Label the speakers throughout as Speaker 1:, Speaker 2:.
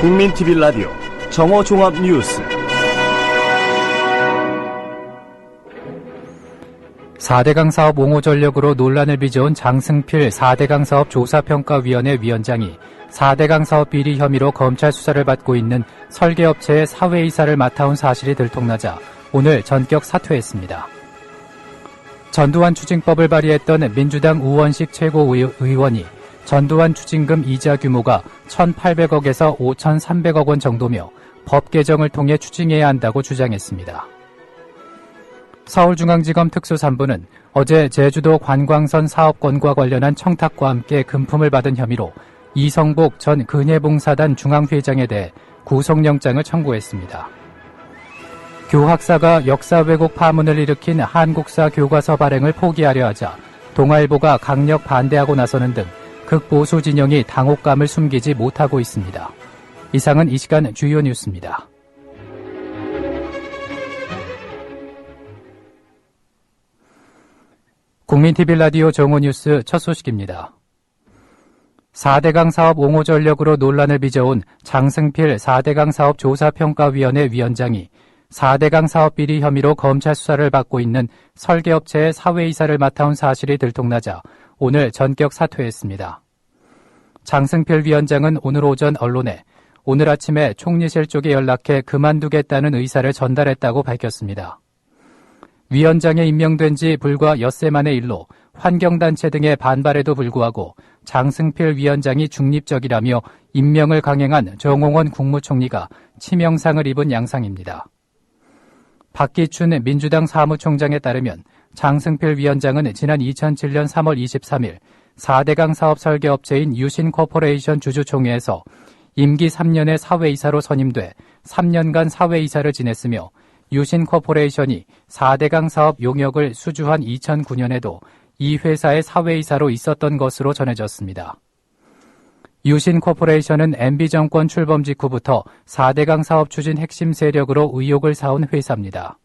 Speaker 1: 국민 TV 라디오 정오 종합 뉴스.
Speaker 2: 4대강 사업 옹호 전력으로 논란을 빚어온 장승필 4대강 사업 조사평가위원회 위원장이 4대강 사업 비리 혐의로 검찰 수사를 받고 있는 설계업체의 사회이사를 맡아온 사실이 들통나자 오늘 전격 사퇴했습니다. 전두환 추징법을 발의했던 민주당 우원식 최고의원이 전두환 추징금 이자 규모가 1,800억에서 5,300억 원 정도며 법 개정을 통해 추징해야 한다고 주장했습니다. 서울중앙지검 특수3부는 어제 제주도 관광선 사업권과 관련한 청탁과 함께 금품을 받은 혐의로 이성복 전 근해봉사단 중앙회장에 대해 구속영장을 청구했습니다. 교학사가 역사 왜곡 파문을 일으킨 한국사 교과서 발행을 포기하려 하자 동아일보가 강력 반대하고 나서는 등 극보수 진영이 당혹감을 숨기지 못하고 있습니다. 이상은 이 시간 주요 뉴스입니다. 국민TV 라디오 정오뉴스 첫 소식입니다. 4대강 사업 옹호 전력으로 논란을 빚어온 장승필 4대강 사업 조사평가위원회 위원장이 4대강 사업 비리 혐의로 검찰 수사를 받고 있는 설계업체의 사회이사를 맡아온 사실이 들통나자 오늘 전격 사퇴했습니다. 장승필 위원장은 오늘 오전 언론에 오늘 아침에 총리실 쪽에 연락해 그만두겠다는 의사를 전달했다고 밝혔습니다. 위원장에 임명된 지 불과 엿새 만의 일로 환경단체 등의 반발에도 불구하고 장승필 위원장이 중립적이라며 임명을 강행한 정홍원 국무총리가 치명상을 입은 양상입니다. 박기춘 민주당 사무총장에 따르면 장승필 위원장은 지난 2007년 3월 23일 4대강 사업 설계 업체인 유신 코퍼레이션 주주총회에서 임기 3년의 사회이사로 선임돼 3년간 사회이사를 지냈으며 유신 코퍼레이션이 4대강 사업 용역을 수주한 2009년에도 이 회사의 사회이사로 있었던 것으로 전해졌습니다. 유신 코퍼레이션은 MB정권 출범 직후부터 4대강 사업 추진 핵심 세력으로 의혹을 사온 회사입니다.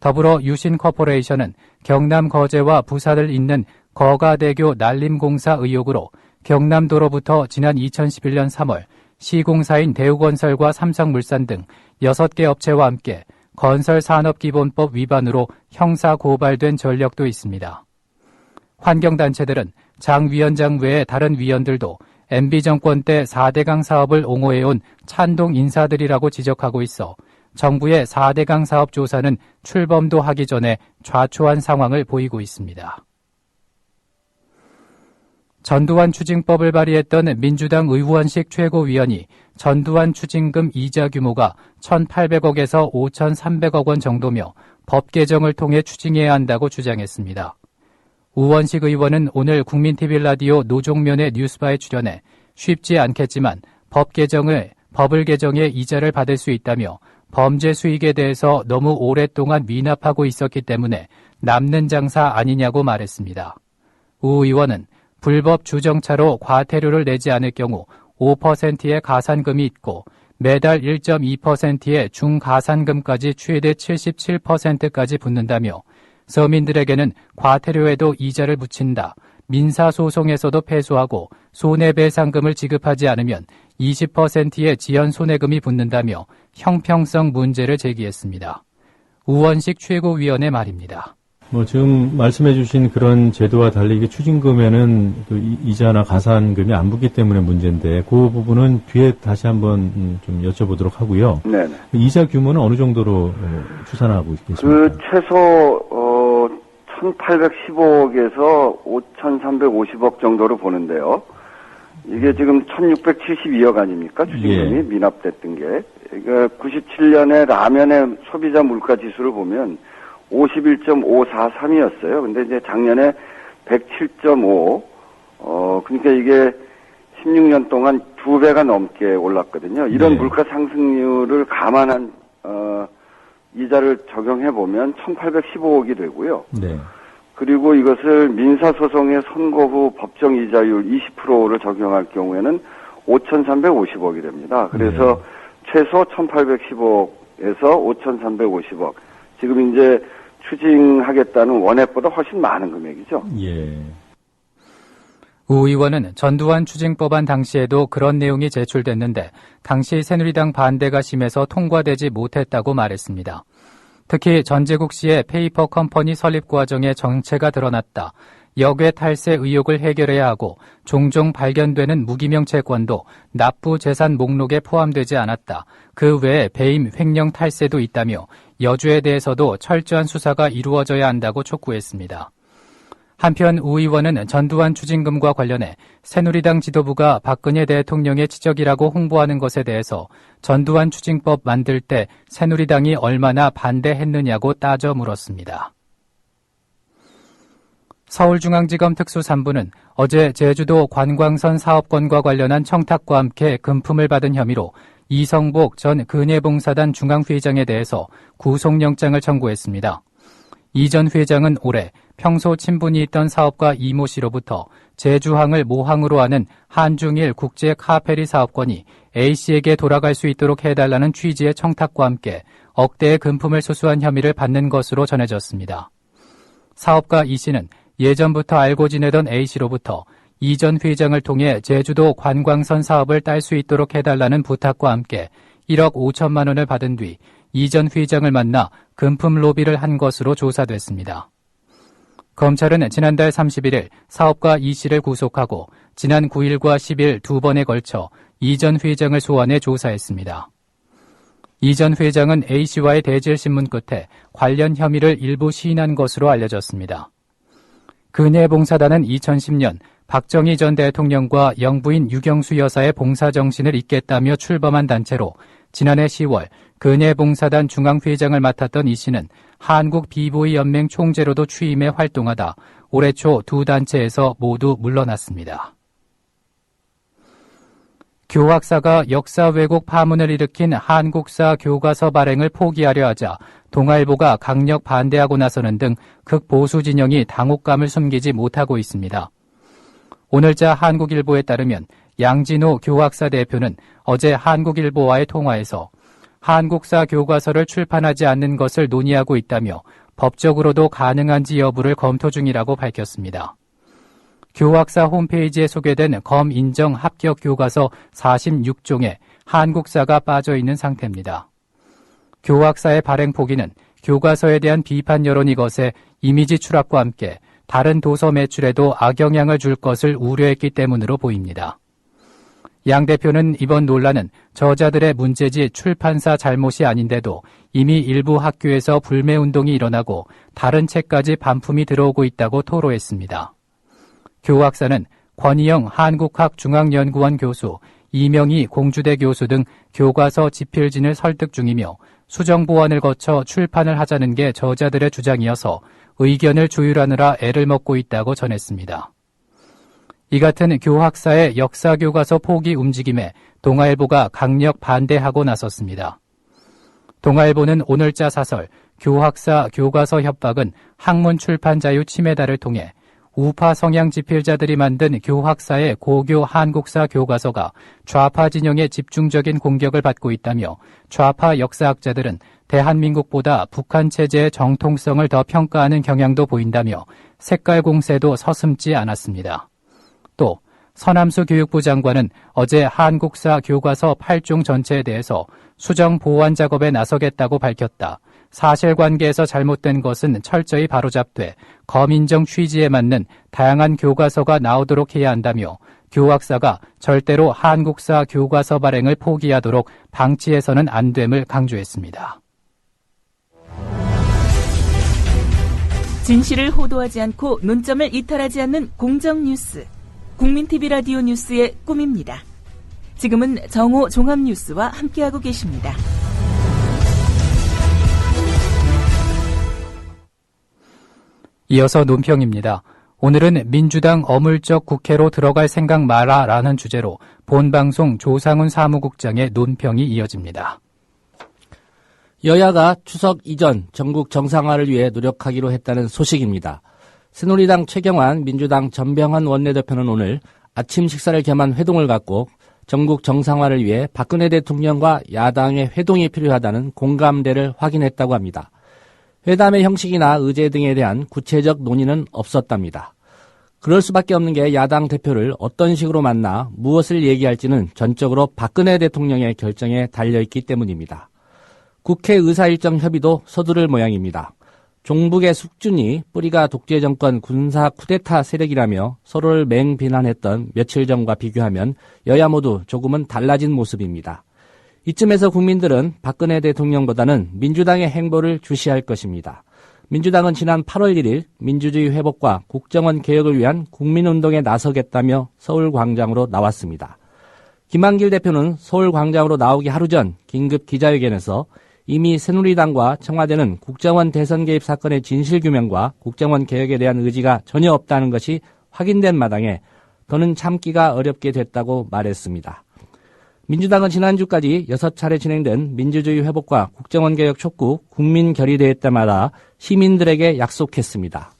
Speaker 2: 더불어 유신코퍼레이션은 경남 거제와 부산을 잇는 거가대교 난림공사 의혹으로 경남도로부터 지난 2011년 3월 시공사인 대우건설과 삼성물산 등 6개 업체와 함께 건설산업기본법 위반으로 형사 고발된 전력도 있습니다. 환경단체들은 장 위원장 외에 다른 위원들도 MB정권 때 4대강 사업을 옹호해온 찬동 인사들이라고 지적하고 있어 정부의 4대강 사업 조사는 출범도 하기 전에 좌초한 상황을 보이고 있습니다. 전두환 추징법을 발의했던 민주당 의원식 최고위원이 전두환 추징금 이자 규모가 1,800억에서 5,300억 원 정도며 법 개정을 통해 추징해야 한다고 주장했습니다. 우원식 의원은 오늘 국민TV 라디오 노종면의 뉴스바에 출연해 쉽지 않겠지만 법 개정을 법을 개정해 이자를 받을 수 있다며 범죄 수익에 대해서 너무 오랫동안 미납하고 있었기 때문에 남는 장사 아니냐고 말했습니다. 우 의원은 불법 주정차로 과태료를 내지 않을 경우 5%의 가산금이 있고 매달 1.2%의 중가산금까지 최대 77%까지 붙는다며 서민들에게는 과태료에도 이자를 붙인다. 민사소송에서도 패소하고 손해배상금을 지급하지 않으면 20%의 지연 손해금이 붙는다며 형평성 문제를 제기했습니다. 우원식 최고위원의 말입니다.
Speaker 3: 뭐 지금 말씀해주신 그런 제도와 달리 이게 추징금에는 그 이자나 가산금이 안 붙기 때문에 문제인데 그 부분은 뒤에 다시 한번 음, 좀 여쭤보도록 하고요. 네. 이자 규모는 어느 정도로 어, 추산하고 계십니까?
Speaker 4: 그 최소 어 1,815억에서 5,350억 정도로 보는데요. 이게 지금 1,672억 아닙니까? 추징금이 예. 미납됐던 게. 그러니까 97년에 라면의 소비자 물가 지수를 보면 51.543이었어요. 근데 이제 작년에 107.5, 어, 그러니까 이게 16년 동안 두 배가 넘게 올랐거든요. 이런 네. 물가 상승률을 감안한, 어, 이자를 적용해 보면 1815억이 되고요. 네. 그리고 이것을 민사소송의 선고 후 법정 이자율 20%를 적용할 경우에는 5,350억이 됩니다. 그래서 네. 최소 1,815억에서 5,350억. 지금 이제 추징하겠다는 원액보다 훨씬 많은 금액이죠. 예.
Speaker 2: 우 의원은 전두환 추징법안 당시에도 그런 내용이 제출됐는데 당시 새누리당 반대가 심해서 통과되지 못했다고 말했습니다. 특히 전재국 씨의 페이퍼 컴퍼니 설립 과정에 정체가 드러났다. 역외 탈세 의혹을 해결해야 하고 종종 발견되는 무기명 채권도 납부 재산 목록에 포함되지 않았다. 그 외에 배임 횡령 탈세도 있다며 여주에 대해서도 철저한 수사가 이루어져야 한다고 촉구했습니다. 한편 우 의원은 전두환 추징금과 관련해 새누리당 지도부가 박근혜 대통령의 지적이라고 홍보하는 것에 대해서 전두환 추징법 만들 때 새누리당이 얼마나 반대했느냐고 따져 물었습니다. 서울중앙지검 특수 3부는 어제 제주도 관광선 사업권과 관련한 청탁과 함께 금품을 받은 혐의로 이성복 전 근해봉사단 중앙회장에 대해서 구속영장을 청구했습니다. 이 전 회장은 올해 평소 친분이 있던 사업가 이모 씨로부터 제주항을 모항으로 하는 한중일 국제 카페리 사업권이 A씨에게 돌아갈 수 있도록 해달라는 취지의 청탁과 함께 억대의 금품을 수수한 혐의를 받는 것으로 전해졌습니다. 사업가 이 씨는 예전부터 알고 지내던 A씨로부터 이 전 회장을 통해 제주도 관광선 사업을 딸 수 있도록 해달라는 부탁과 함께 1억 5천만 원을 받은 뒤 이전 회장을 만나 금품 로비를 한 것으로 조사됐습니다. 검찰은 지난달 31일 사업가 이 씨를 구속하고 지난 9일과 10일 두 번에 걸쳐 이전 회장을 소환해 조사했습니다. 이전 회장은 A씨와의 대질 신문 끝에 관련 혐의를 일부 시인한 것으로 알려졌습니다. 근해 봉사단은 2010년 박정희 전 대통령과 영부인 유경수 여사의 봉사 정신을 잇겠다며 출범한 단체로 지난해 10월 근해봉사단 중앙회장을 맡았던 이 씨는 한국 비보이 연맹 총재로도 취임해 활동하다 올해 초 두 단체에서 모두 물러났습니다. 교학사가 역사 왜곡 파문을 일으킨 한국사 교과서 발행을 포기하려 하자 동아일보가 강력 반대하고 나서는 등 극보수 진영이 당혹감을 숨기지 못하고 있습니다. 오늘자 한국일보에 따르면 양진호 교학사 대표는 어제 한국일보와의 통화에서 한국사 교과서를 출판하지 않는 것을 논의하고 있다며 법적으로도 가능한지 여부를 검토 중이라고 밝혔습니다. 교학사 홈페이지에 소개된 검 인정 합격 교과서 46종에 한국사가 빠져 있는 상태입니다. 교학사의 발행 포기는 교과서에 대한 비판 여론이 거세 이미지 추락과 함께 다른 도서 매출에도 악영향을 줄 것을 우려했기 때문으로 보입니다. 양 대표는 이번 논란은 저자들의 문제지 출판사 잘못이 아닌데도 이미 일부 학교에서 불매 운동이 일어나고 다른 책까지 반품이 들어오고 있다고 토로했습니다. 교학사는 권희영 한국학중앙연구원 교수, 이명희 공주대 교수 등 교과서 집필진을 설득 중이며 수정 보완을 거쳐 출판을 하자는 게 저자들의 주장이어서 의견을 조율하느라 애를 먹고 있다고 전했습니다. 이 같은 교학사의 역사 교과서 포기 움직임에 동아일보가 강력 반대하고 나섰습니다. 동아일보는 오늘자 사설 교학사 교과서 협박은 학문 출판 자유 침해다를 통해 우파 성향 집필자들이 만든 교학사의 고교 한국사 교과서가 좌파 진영의 집중적인 공격을 받고 있다며 좌파 역사학자들은 대한민국보다 북한 체제의 정통성을 더 평가하는 경향도 보인다며 색깔 공세도 서슴지 않았습니다. 또 서남수 교육부 장관은 어제 한국사 교과서 8종 전체에 대해서 수정 보완 작업에 나서겠다고 밝혔다. 사실관계에서 잘못된 것은 철저히 바로잡되 거민정 취지에 맞는 다양한 교과서가 나오도록 해야 한다며 교학사가 절대로 한국사 교과서 발행을 포기하도록 방치해서는 안 됨을 강조했습니다.
Speaker 5: 진실을 호도하지 않고 논점을 이탈하지 않는 공정 뉴스. 국민TV 라디오 뉴스의 꿈입니다. 지금은 정호 종합뉴스와 함께하고 계십니다.
Speaker 2: 이어서 논평입니다. 오늘은 민주당 어물적 국회로 들어갈 생각 마라 라는 주제로 본방송 조상훈 사무국장의 논평이 이어집니다.
Speaker 6: 여야가 추석 이전 전국 정상화를 위해 노력하기로 했다는 소식입니다. 새누리당 최경환, 민주당 전병헌 원내대표는 오늘 아침 식사를 겸한 회동을 갖고 전국 정상화를 위해 박근혜 대통령과 야당의 회동이 필요하다는 공감대를 확인했다고 합니다. 회담의 형식이나 의제 등에 대한 구체적 논의는 없었답니다. 그럴 수밖에 없는 게 야당 대표를 어떤 식으로 만나 무엇을 얘기할지는 전적으로 박근혜 대통령의 결정에 달려있기 때문입니다. 국회 의사일정 협의도 서두를 모양입니다. 종북의 숙준이 뿌리가 독재 정권 군사 쿠데타 세력이라며 서로를 맹비난했던 며칠 전과 비교하면 여야 모두 조금은 달라진 모습입니다. 이쯤에서 국민들은 박근혜 대통령보다는 민주당의 행보를 주시할 것입니다. 민주당은 지난 8월 1일 민주주의 회복과 국정원 개혁을 위한 국민운동에 나서겠다며 서울광장으로 나왔습니다. 김한길 대표는 서울광장으로 나오기 하루 전 긴급 기자회견에서 이미 새누리당과 청와대는 국정원 대선 개입 사건의 진실 규명과 국정원 개혁에 대한 의지가 전혀 없다는 것이 확인된 마당에 더는 참기가 어렵게 됐다고 말했습니다. 민주당은 지난주까지 6차례 진행된 민주주의 회복과 국정원 개혁 촉구 국민 결의대회 때마다 시민들에게 약속했습니다.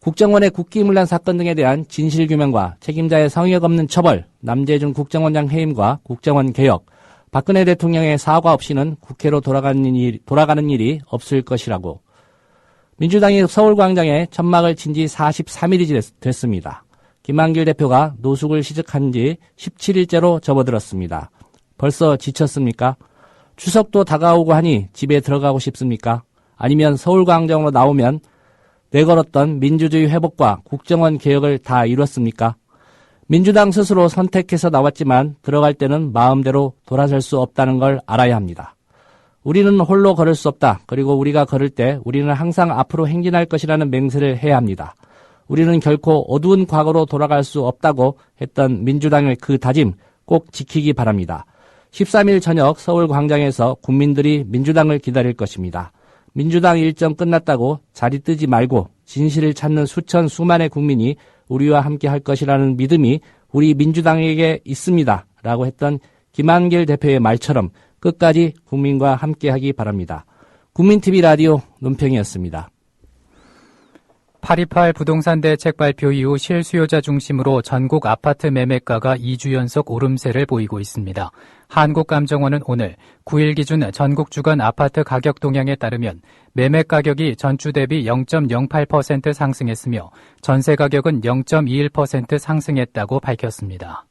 Speaker 6: 국정원의 국기문란 사건 등에 대한 진실 규명과 책임자의 성역 없는 처벌, 남재준 국정원장 해임과 국정원 개혁, 박근혜 대통령의 사과 없이는 국회로 돌아가는, 일, 돌아가는 일이 없을 것이라고 민주당이 서울광장에 천막을 친 지 43일이 됐습니다. 김한길 대표가 노숙을 시작한 지 17일째로 접어들었습니다. 벌써 지쳤습니까? 추석도 다가오고 하니 집에 들어가고 싶습니까? 아니면 서울광장으로 나오면 내걸었던 민주주의 회복과 국정원 개혁을 다 이뤘습니까? 민주당 스스로 선택해서 나왔지만 들어갈 때는 마음대로 돌아설 수 없다는 걸 알아야 합니다. 우리는 홀로 걸을 수 없다. 그리고 우리가 걸을 때 우리는 항상 앞으로 행진할 것이라는 맹세를 해야 합니다. 우리는 결코 어두운 과거로 돌아갈 수 없다고 했던 민주당의 그 다짐 꼭 지키기 바랍니다. 13일 저녁 서울 광장에서 국민들이 민주당을 기다릴 것입니다. 민주당 일정 끝났다고 자리 뜨지 말고 진실을 찾는 수천 수만의 국민이 우리와 함께 할 것이라는 믿음이 우리 민주당에게 있습니다. 라고 했던 김한길 대표의 말처럼 끝까지 국민과 함께 하기 바랍니다. 국민TV 라디오 논평이었습니다.
Speaker 2: 828 부동산 대책 발표 이후 실수요자 중심으로 전국 아파트 매매가가 2주 연속 오름세를 보이고 있습니다. 한국감정원은 오늘 9일 기준 전국 주간 아파트 가격 동향에 따르면 매매 가격이 전주 대비 0.08% 상승했으며 전세 가격은 0.21% 상승했다고 밝혔습니다.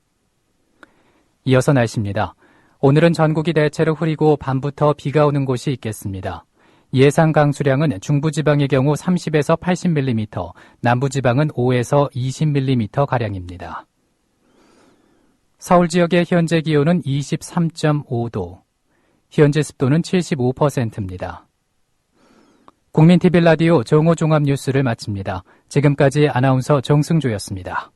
Speaker 2: 이어서 날씨입니다. 오늘은 전국이 대체로 흐리고 밤부터 비가 오는 곳이 있겠습니다. 예상 강수량은 중부지방의 경우 30에서 80mm, 남부지방은 5에서 20mm 가량입니다. 서울 지역의 현재 기온은 23.5도, 현재 습도는 75%입니다. 국민TV 라디오 정오 종합 뉴스를 마칩니다. 지금까지 아나운서 정승조였습니다.